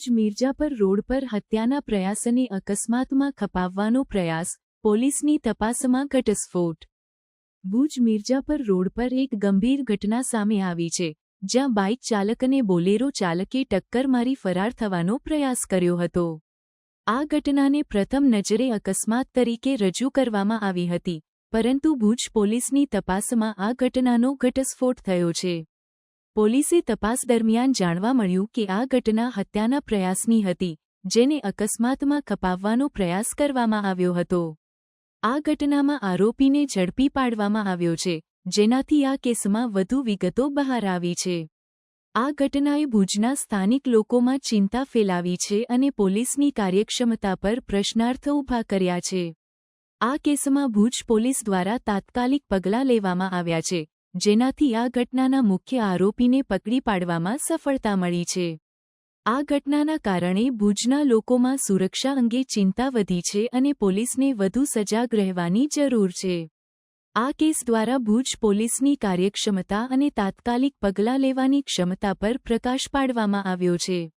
Bhuj Mirjapar road પર હત્યાના પ્રયાસને અકસ્માતમાં ખપાવવાનો પ્રયાસ, પોલીસની તપાસમાં ઘટસ્ફોટ. ભુજ મિર્જાપર રોડ પર એક ગંભીર ઘટના સામે આવી છે, જ્યાં બાઇક ચાલકને બોલેરો ચાલકે ટક્કર મારી ફરાર થવાનો પ્રયાસ કર્યો હતો. આ ઘટનાને પ્રથમ નજરે અકસ્માત તરીકે રજૂ કરવામાં આવી હતી, પરંતુ ભુજ પોલીસની તપાસમાં આ ઘટનાનો ઘટસ્ફોટ થયો છે. પોલીસે તપાસ દરમિયાન જાણવા મળ્યું કે આ ઘટના હત્યાના પ્રયાસની હતી, જેને અકસ્માતમાં ખપાવવાનો પ્રયાસ કરવામાં આવ્યો હતો. આ ઘટનામાં આરોપીને ઝડપી પાડવામાં આવ્યો છે, જેનાથી આ કેસમાં વધુ વિગતો બહાર આવી છે. આ ઘટનાએ ભુજના સ્થાનિક લોકોમાં ચિંતા ફેલાવી છે અને પોલીસની કાર્યક્ષમતા પર પ્રશ્નાર્થ ઊભા કર્યા છે. આ કેસમાં ભુજ પોલીસ દ્વારા તાત્કાલિક પગલાં લેવામાં આવ્યા છે જેનાથી આ ઘટનાના મુખ્ય આરોપીને પકડી પાડવામાં સફળતા મળી છે. આ ઘટનાના કારણે ભુજના લોકોમાં સુરક્ષા અંગે ચિંતા વધી છે અને પોલીસને વધુ સજાગ રહેવાની જરૂર છે. આ કેસ દ્વારા ભુજ પોલીસની કાર્યક્ષમતા અને તાત્કાલિક પગલાં લેવાની ક્ષમતા પર પ્રકાશ પાડવામાં આવ્યો છે.